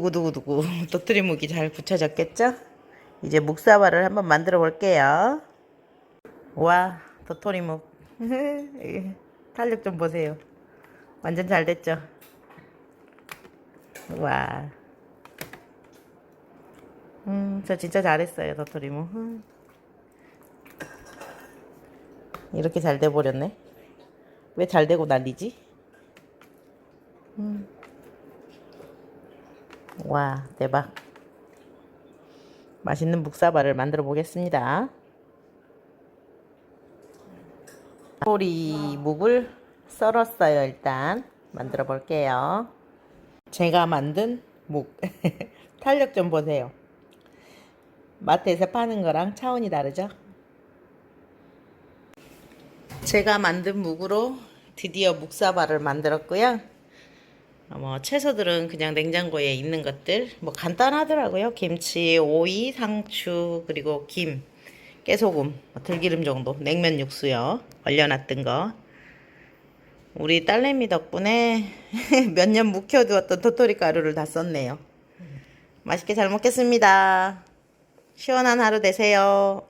두구두구두구 도토리 묵이 잘 붙여졌겠죠? 이제 묵사발을 한번 만들어 볼게요. 와 도토리 묵 탄력 좀 보세요. 완전 잘 됐죠? 와. 음, 저 진짜 잘했어요, 도토리 묵. 음. 이렇게 잘 돼 버렸네. 왜 잘 되고 난리지? 음. 와, 대박. 맛있는 묵사발을 만들어 보겠습니다. 꼬리 묵을 썰었어요, 일단. 만들어 볼게요. 제가 만든 묵. 탄력 좀 보세요. 마트에서 파는 거랑 차원이 다르죠? 제가 만든 묵으로 드디어 묵사발을 만들었고요. 어, 뭐 채소들은 그냥 냉장고에 있는 것들 뭐 간단하더라고요. 김치, 오이, 상추 그리고 김, 깨소금, 뭐 들기름 정도, 냉면 육수요. 얼려놨던 거. 우리 딸내미 덕분에 몇 년 묵혀두었던 도토리 가루를 다 썼네요. 맛있게 잘 먹겠습니다. 시원한 하루 되세요.